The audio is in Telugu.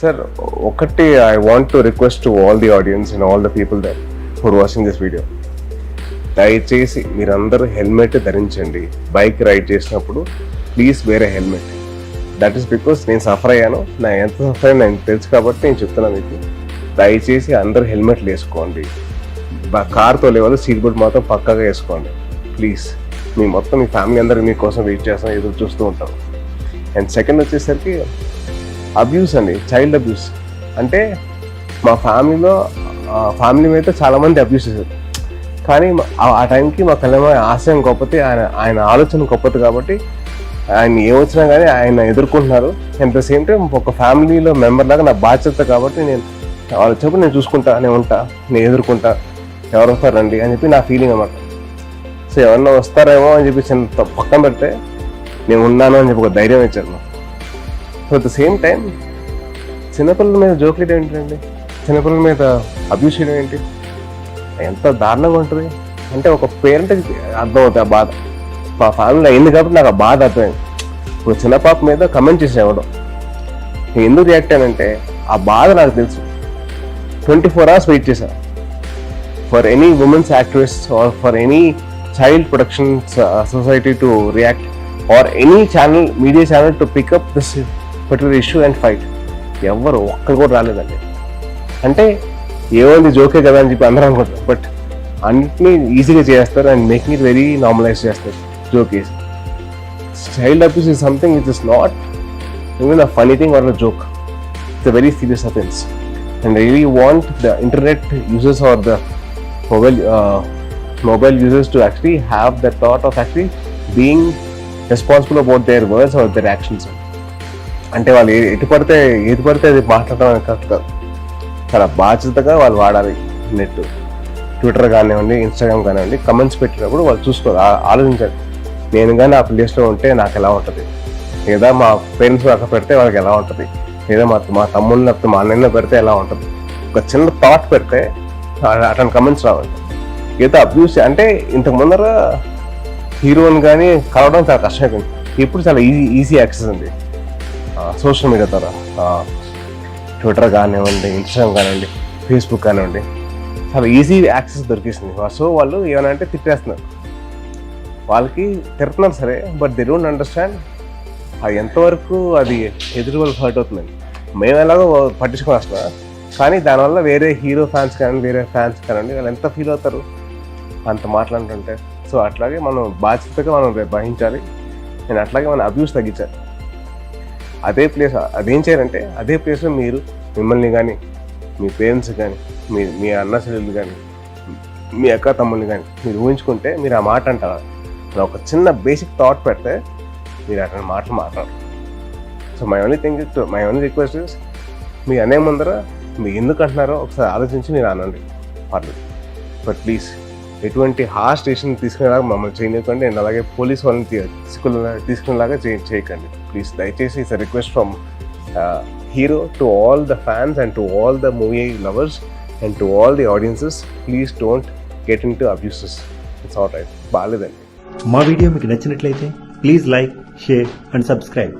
సార్ ఒకటి I want to request to all the audience and all the people that for watching this video దయచేసి మీరందరూ హెల్మెట్ ధరించండి. బైక్ రైడ్ చేసినప్పుడు ప్లీజ్ వేరే హెల్మెట్ దట్ ఈస్ బికాస్ నేను సఫర్ అయ్యాను. నా ఎంత సఫర్ అయ్యాను నాకు తెలుసు కాబట్టి నేను చెప్తున్నాను మీకు. దయచేసి అందరూ హెల్మెట్లు వేసుకోండి. కార్ తోలే వాళ్ళు సీట్ బెల్ట్ మాత్రం పక్కాగా వేసుకోండి. ప్లీజ్ మీ మొత్తం మీ ఫ్యామిలీ అందరూ మీకోసం వెయిట్ చేస్తాం ఎదురు చూస్తూ ఉంటాం అండ్ సెకండ్ వచ్చేసరికి అబ్యూస్ అండి చైల్డ్ అబ్యూస్ అంటే మా ఫ్యామిలీలో ఫ్యామిలీ మీద చాలామంది అబ్యూస్ చేశారు. కానీ ఆ- టైంకి మా కళ్యాణ ఆశయం గొప్పది ఆయన ఆయన ఆలోచన గొప్పది కాబట్టి ఆయన ఏమొచ్చినా కానీ ఆయన ఎదుర్కొంటున్నారు. అట్ ద సేమ్ టైం ఒక ఫ్యామిలీలో మెంబర్ లాగా నా బాధ్యత కాబట్టి నేను వాళ్ళు చెప్పి నేను చూసుకుంటా నేను ఉంటా నేను ఎదుర్కొంటా ఎవరు వస్తారండి అని చెప్పి నా ఫీలింగ్ అన్నమాట. సో ఎవరన్నా వస్తారేమో అని చెప్పి చిన్న పక్కన పెడితే నేను ఉన్నాను అని చెప్పి ఒక ధైర్యం ఇచ్చారు so at the same time చిన్నపిల్లల మీద జోకులు ఏంటండి? చిన్నపిల్లల మీద అబ్యూస్ చేయడం ఏంటి? ఎంత దారుణంగా ఉంటుంది? అంటే ఒక పేరెంట్కి అర్థమవుతుంది ఆ బాధ. మా ఫ్యామిలీలో అయింది కాబట్టి నాకు ఆ బాధ అర్థమైంది. ఇప్పుడు చిన్న పాప మీద కమెంట్ చేసేవాడు. నేను ఎందుకు రియాక్ట్ అయ్యానంటే ఆ బాధ నాకు తెలుసు. ట్వంటీ ఫోర్ అవర్స్ వెయిట్ చేశాను for any women's activist or for any child protection society to react or any channel media channel to pick up this particular issue and fight ఎవరు ఒక్కరు కూడా రాలేదండి. అంటే ఏముంది జోకే కదా అని చెప్పి అందరూ అనుకుంటారు. బట్ అన్నిటినీ ఈజీగా చేస్తారు and making it very normalise చేస్తారు jokes. Child abuse is something which is not even a funny thing or a joke it's a very serious offence and really want the internet users or the mobile mobile users to actually have the thought of actually being responsible about their words or their actions అంటే వాళ్ళు ఎటు పడితే ఏది పడితే అది మాట్లాడడం అనేది కాదు. చాలా బాధ్యతగా వాళ్ళు వాడాలి నెట్. ట్విట్టర్ కానివ్వండి ఇన్స్టాగ్రామ్ కానివ్వండి కమెంట్స్ పెట్టినప్పుడు వాళ్ళు చూసుకోవాలి. ఆలోచించాలి. నేను కానీ ఆ ప్లేస్లో ఉంటే నాకు ఎలా ఉంటుంది? లేదా మా పేరెంట్స్ అక్కడ పెడితే వాళ్ళకి ఎలా ఉంటుంది? లేదా మా మా తమ్ముళ్ళు లేకపోతే మా అన్నయ్య పెడితే ఎలా ఉంటుంది? ఒక చిన్న థాట్ పెడితే ఆ- అట్లాంటి కమెంట్స్ రావాలి ఏదో అబ్యూస్ అంటే ఇంతకు ముందర హీరోని కానీ కలవడం చాలా కష్టమైపోయింది. ఇప్పుడు చాలా ఈజీ ఈజీ యాక్సెస్ ఉంది సోషల్ మీడియా ద్వారా ట్విట్టర్ కానివ్వండి ఇన్స్టాగ్రామ్ కానివ్వండి ఫేస్బుక్ కానివ్వండి చాలా ఈజీ యాక్సెస్ దొరికేసింది. సో వాళ్ళు ఏమైనా అంటే తిట్టేస్తున్నారు. వాళ్ళకి తిడుతున్నారు సరే బట్ దే డోంట్ అండర్స్టాండ్ అది ఎంతవరకు అది ఎదురు వాళ్ళు హర్ట్ అవుతుందండి మేము ఎలాగో పట్టించుకొని వస్తున్నా కానీ దానివల్ల వేరే హీరో ఫ్యాన్స్ కానీ వేరే ఫ్యాన్స్ కానివ్వండి వాళ్ళు ఎంత ఫీల్ అవుతారు? అంత మాట్లాడుతుంటే. సో అట్లాగే మనం బాధ్యతగా మనం వహించాలి నేను అట్లాగే మన అబ్యూస్ తగ్గించాలి. అదే ప్లేస్ అదేం చేయాలంటే అదే ప్లేస్లో మీరు మిమ్మల్ని కానీ మీ పేరెంట్స్ కానీ మీ మీ అన్న చెల్లెలు కానీ మీ అక్క తమ్ముళ్ళు కానీ మీరు ఊహించుకుంటే మీరు ఆ మాట అంటారు? ఒక చిన్న బేసిక్ థాట్ పెడితే మీరు అటువంటి మాటలు మాట్లాడరు. So my only thing my only request is మీ అనే ముందర మీరు ఎందుకు అంటున్నారో ఒకసారి ఆలోచించి మీరు అనండి. పర్లేదు. బట్ ప్లీజ్ ఎటువంటి హార్ స్టేషన్ తీసుకునేలాగా మమ్మల్ని చేయనివ్వకండి. అండ్ అలాగే పోలీస్ వాళ్ళని తీసుకున్న తీసుకునేలాగా చే చేయకండి. ప్లీజ్ దయచేసి it's request from hero to all the fans and to all the movie lovers and to all the audiences please don't get into abuses it's all right బాగాలేదండి మా వీడియో మీకు నచ్చినట్లయితే please like share and subscribe